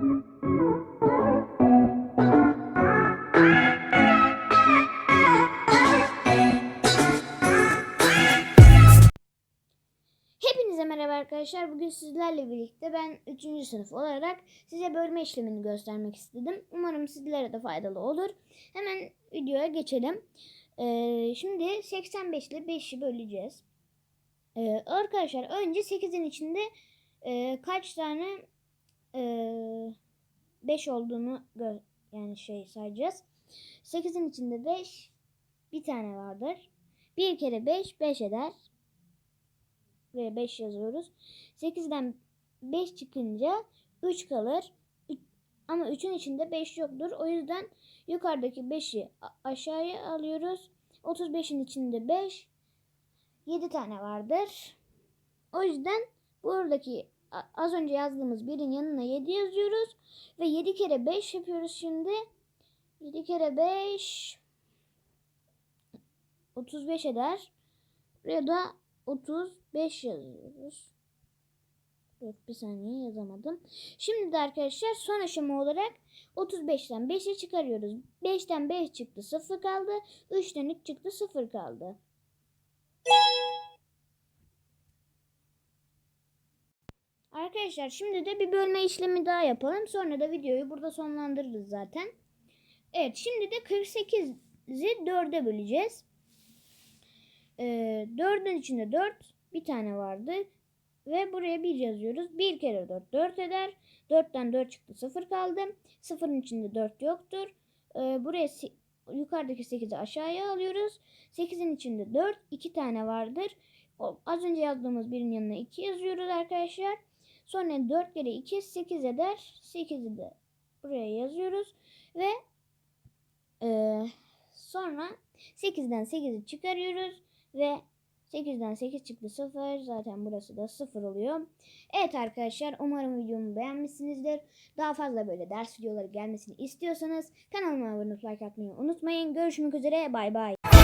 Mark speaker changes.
Speaker 1: Hepinize merhaba arkadaşlar. Bugün sizlerle birlikte ben 3. sınıf olarak size bölme işlemini göstermek istedim. Umarım sizlere de faydalı olur. Hemen videoya geçelim. Ee, şimdi 85 ile 5'i böleceğiz. Ee, arkadaşlar önce 8'in içinde e, kaç tane e, 5 olduğunu gö- yani şey sayacağız. 8'in içinde 5 bir tane vardır. 1 kere 5 5 eder. Buraya 5 yazıyoruz. 8'den 5 çıkınca 3 kalır. Ama 3'ün içinde 5 yoktur. O yüzden yukarıdaki 5'i a- aşağıya alıyoruz. 35'in içinde 5 7 tane vardır. O yüzden buradaki az önce yazdığımız birin yanına 7 yazıyoruz. Ve 7 kere 5 yapıyoruz şimdi. 7 kere 5 35 eder. Buraya da 35 yazıyoruz. Dur bir saniye yazamadım. Şimdi de arkadaşlar son aşama olarak 35'ten 5'i çıkarıyoruz. 5'ten 5 çıktı 0 kaldı. 3'ten 3 çıktı 0 kaldı. Arkadaşlar şimdi de bir bölme işlemi daha yapalım. Sonra da videoyu burada sonlandırırız zaten. Evet şimdi de 48'i 4'e böleceğiz. Ee, 4'ün içinde 4 bir tane vardı. Ve buraya 1 yazıyoruz. 1 kere 4 4 eder. 4'ten 4 çıktı 0 kaldı. 0'ın içinde 4 yoktur. Ee, buraya yukarıdaki 8'i aşağıya alıyoruz. 8'in içinde 4 2 tane vardır. Az önce yazdığımız birin yanına 2 yazıyoruz arkadaşlar. Sonra 4 kere 2 8 eder. 8'i de buraya yazıyoruz. Ve ee, sonra 8'den 8'i çıkarıyoruz. Ve 8'den 8 çıktı 0. Zaten burası da 0 oluyor. Evet arkadaşlar umarım videomu beğenmişsinizdir. Daha fazla böyle ders videoları gelmesini istiyorsanız kanalıma abone olup like unutmayın. Görüşmek üzere bay bay.